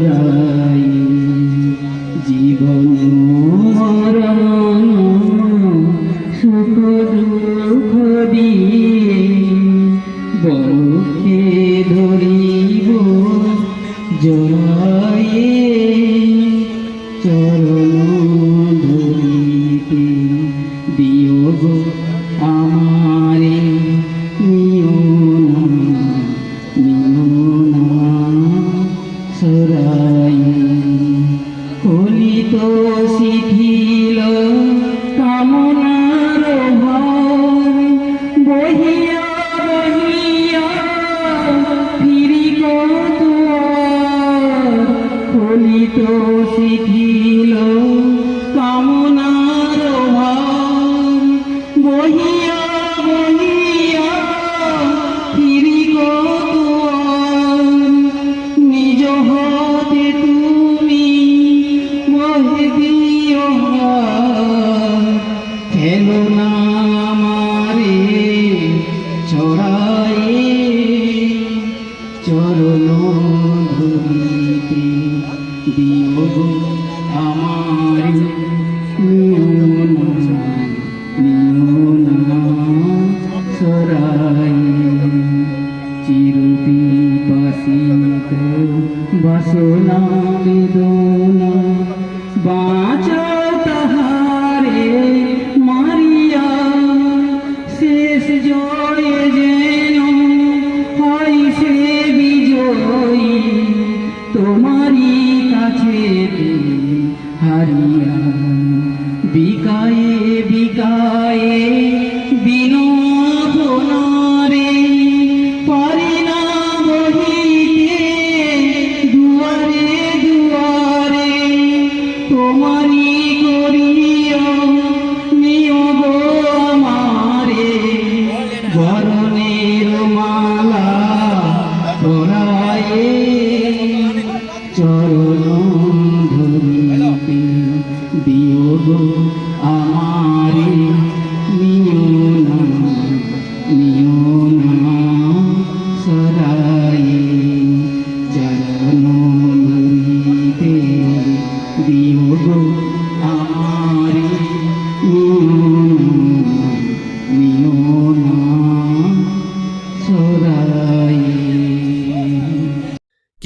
ছড়াই জীবন মরণ সুখ দুঃখ দিয়ে বরকে ধরিব জড়াইয়ে চরণ ধরিতে দিও আমারে। সরাই কলিত শিথিল কামনার বহিয়া বহিয়া ফিরি কত শিথিল দিও আমার নিও না নিও না সরাই চিরপি পাশিত বাসনা বাঁচাও তোমারই কাছে হারিয়া। বিকায়ে বিকায়ে বিনোদনারে পারি না বহিতে, দুয়ারে দুয়ারে তোমারই করিয়া নিয়োগ আমারে। চরণ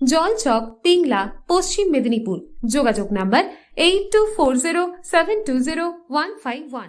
জলচক টিংলা পশ্চিম মেদিনীপুর। যোগাযোগ number eight two four zero seven two zero one five one